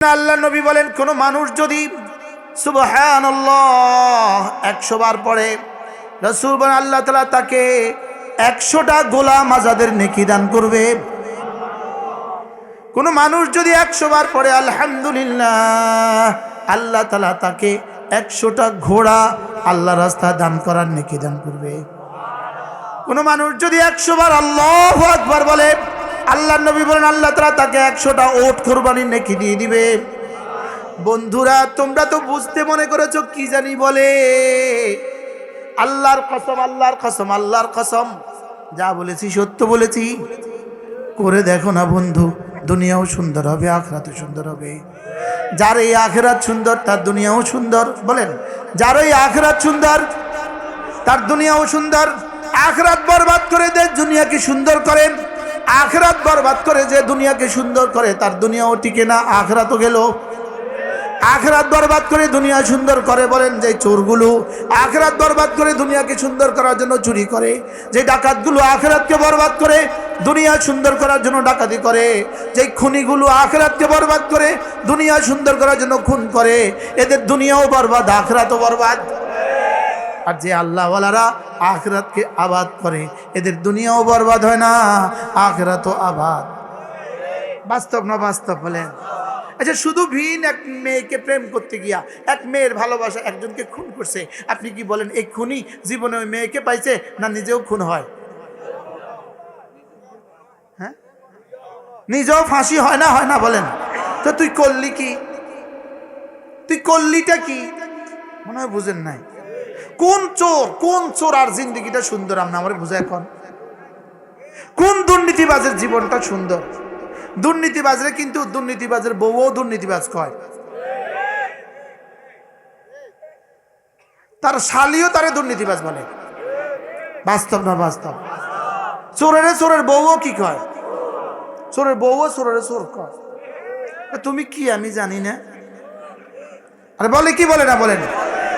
আল্লাহ নবী বলেন, কোনো মানুষ যদি সুবহান একশো বার পড়ে, রসুল বলেন, আল্লাহ তালা তাকে একশোটা গোলাম আজাদের নেকি দান করবে। কোনো মানুষ যদি একশো বার পড়ে, আলহামদুলিল্লাহ, আল্লাহ তালা তাকে একশোটা ঘোড়া আল্লাহ রাস্তা দান করার নেকি দান করবে। কোনো মানুষ যদি একশো বার আল্লাহ আকবার বলে আল্লাহ নবী বলেন, আল্লাহ তালা তাকে একশোটা ওট কোরবানির নেকি দিয়ে দিবে। বন্ধুরা, তোমরা তো বুঝতে মনে করেছ কি জানি বলে? আল্লাহর কসম আল্লাহর কসম আল্লাহর কসম। যা বলেছি, সত্য বলেছি। করে দেখো না বন্ধু, দুনিয়াও সুন্দর হবে, আখরাতও সুন্দর হবে। যার এই আখরাত সুন্দর, তার দুনিয়াও সুন্দর। বলেন, যার এই আখরাত সুন্দর, তার দুনিয়াও সুন্দর। আখরাত বরবাদ করে দে দুনিয়াকে সুন্দর করেন। আখরাত বরবাদ করে যে দুনিয়াকে সুন্দর করে, তার দুনিয়াও টিকে না, আখরাতও গেল। আখরাত বরবাদ করে দুনিয়া সুন্দর করে বলেন যে চোরগুলো। আখরাত বরবাদ করে দুনিয়াকে সুন্দর করার জন্য চুরি করে। যে ডাকাতগুলো আখরাতকে বরবাদ করে, দুনিয়া সুন্দর করার জন্য ডাকাতি করে। যে খুনিগুলো আখরাতকে বরবাদ করে, দুনিয়া সুন্দর করার জন্য খুন করে। এদের দুনিয়াও বরবাদ, আখরাতও বরবাদ। আর যে আল্লাহওয়ালারা আখরাতকে আবাদ করে, এদের দুনিয়াও বরবাদ হয় না, আখরাতও আবাদ। বাস্তব না বাস্তব বলেন? আচ্ছা শুধু ভিন এক মেয়েকে প্রেম করতে গিয়া, এক মেয়ের ভালোবাসা একজনকে খুন করছে, আপনি কি বলেন এই খুনি জীবনে ওই মেয়েকে পাইছে না নিজেও খুন হয়? হ্যাঁ? নিজেও ফাঁসি হয় না হয় না বলেন? তো তুই করলি কি? তুই করলিটা কি? মনে হয় বুঝেন নাই। কোন চোর কোন চোর আর জিন্দগিটা সুন্দর আমরা আমার বুঝে এখন? কোন দুর্নীতিবাজের জীবনটা সুন্দর? দুর্নীতিবাজরে কিন্তু দুর্নীতিবাজের বউও দুর্নীতিবাজ কয়। তার শালিও তারে দুর্নীতিবাজ বলে। বাস্তব না বাস্তব? চোরের চোরের বউও কি কয়? চোরের বউও চোরের চোর কয়। তুমি কি আমি জানি না। আরে বলে কি বলে না বলেন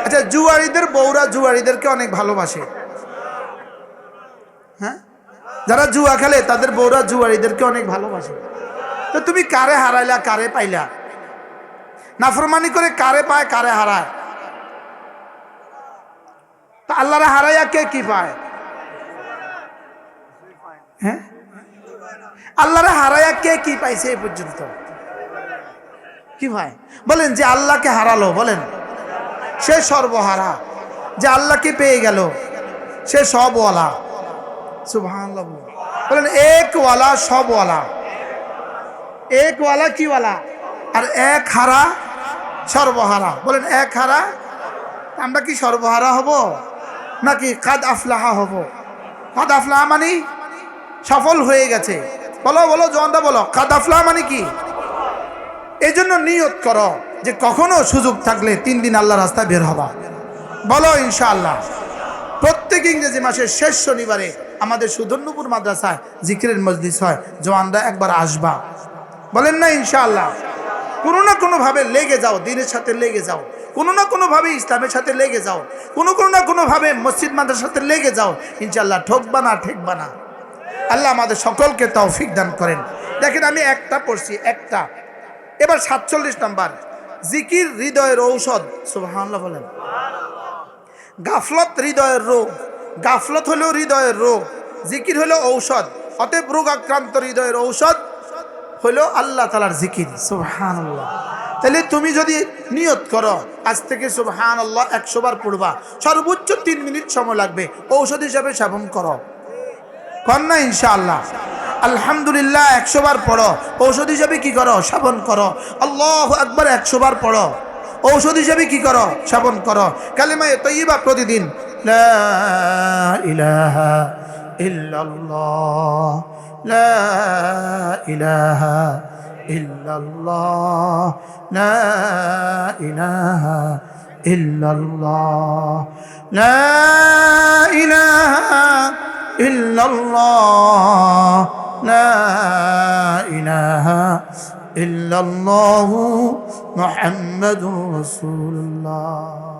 আচ্ছা জুয়ারিদের বউরা জুয়ারিদেরকে অনেক ভালোবাসে। হ্যাঁ? যারা জুয়া খেলে, তাদের বউরা জুয়ারিদেরকে অনেক ভালোবাসে। তো তুমি কারে হারাইলা, কারে পাইলা? নাফরমানি করে কারে পায়, কারে হারায়? তা আল্লাহরে হারাইয়া কে কি পায়? হ্যাঁ? আল্লাহরে হারাইয়া কে কি পাইছে এই পর্যন্ত? কি ভাই বলেন যে আল্লাহকে হারালো, বলেন। সে সর্বহারা, যে আল্লাহকে পেয়ে গেল? সে সবওয়ালা। সুবহানাল্লাহ। বলেন, একওয়ালা, সবওয়ালা। একওয়ালা কিওয়ালা? আর এক হারা, সর্বহারা। বলেন, এক হারা, আমরা কি সর্বহারা হব? নাকি কাদ আফলাহা হব? কাদ আফলাহা মানে? সফল হয়ে গেছে। বলো বলো, জয়ন্দা, বলো। কাদ আফলাহা মানে কি? এই জন্য নিয়ত করো। যে কখনো সুযোগ থাকলে তিন দিন আল্লাহ রাস্তায় বের হবা। বলো ইনশাআল্লাহ। প্রত্যেক ইংরেজি মাসের শেষ শনিবারে আমাদের সুধন্যপুর মাদ্রাসায় জিকিরের মজলিস হয়। জওয়ানরা একবার আসবা। বলেন না ইনশাআল্লাহ। কোনো না কোনোভাবে লেগে যাও, দিনের সাথে লেগে যাও। কোনো না কোনোভাবে ইসলামের সাথে লেগে যাও। কোনো কোনো না কোনোভাবে মসজিদ মাদ্রাসার সাথে লেগে যাও। ইনশাআল্লাহ ঠকবা না, ঠেকবা না। আল্লাহ আমাদের সকলকে তৌফিক দান করেন। দেখেন আমি একটা পড়ছি, একটা। এবার সাতচল্লিশ নাম্বার। জিকির হৃদয়ের ঔষধ, সুবহানাল্লাহ বলেন। গাফলত হৃদয়ের রোগ, গাফলত হলেও হৃদয়ের রোগ, জিকির হলো ঔষধ, অতএব রোগ আক্রান্ত হৃদয়ের ঔষধ হলো আল্লাহ তালার জিকির সুবহান আল্লাহ তাহলে তুমি যদি নিয়ত করো, আজ থেকে সুবহান আল্লাহ একশো বার পড়বা, সর্বোচ্চ তিন মিনিট সময় লাগবে, ঔষধ হিসাবে সেবন করো। কন্যা ইনশাআল্লাহ। আলহামদুলিল্লাহ, একশো বার পড়ো। ঔষধ হিসাবে কি করো? সেবন করো। আল্লাহ একবার একশো বার পড়ো। ঔষধ হিসাবে কি করো? সেবন করো। কালিমায় তৈবা প্রতিদিন। ইলাহা ইল্লাল্লাহ। লা ইলাহা লা ইলাহা ইল্লাল্লাহু মুহাম্মাদুর রাসূলুল্লাহ।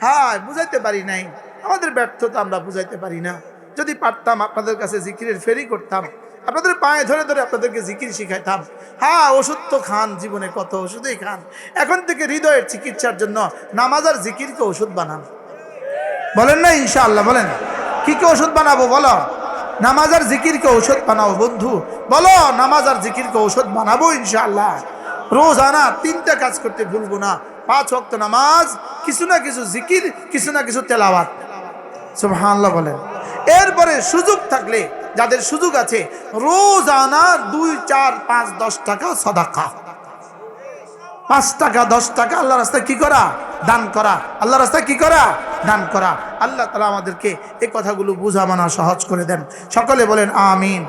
হ্যাঁ বুঝাইতে পারি নাই। আমাদের ব্যর্থতা আমরা বুঝাইতে পারি না। যদি পারতাম, আপনাদের কাছে জিকিরের ফেরি করতাম। আপনাদের পায়ে ধরে ধরে আপনাদেরকে জিকির শিখাইতাম। হ্যাঁ ওষুধ তো খান জীবনে কত ওষুধই খান। এখন থেকে হৃদয়ের চিকিৎসার জন্য নামাজ আর জিকিরকে ওষুধ বানান। বলেন না ইনশাআল্লাহ, বলেন। কি কি ওষুধ বানাবো, বলো? নামাজ আর জিকিরকে ঔষধ বানাবো বন্ধু। বলো, নামাজ আর জিকিরকে ঔষধ বানাবো ইনশাআল্লাহ। রোজানা তিনটা কাজ করতে ভুলবো না। পাঁচ ওয়াক্ত নামাজ, কিছু না কিছু জিকির, কিছু না কিছু তেলাওয়াত। সুবহানাল্লাহ বলেন। এরপরে সুযোগ থাকলে, যাদের সুযোগ আছে রোজানা দুই, চার, পাঁচ, দশ টাকা সদাকা। পাঁচ টাকা, দশ টাকা আল্লাহ রাস্তায় কি করা? দান করা। আল্লাহ রাস্তায় কি করা? দান করা। আল্লাহ তালা আমাদেরকে এই কথাগুলো বুঝা মানা সহজ করে দেন। সকলে বলেন, আমিন।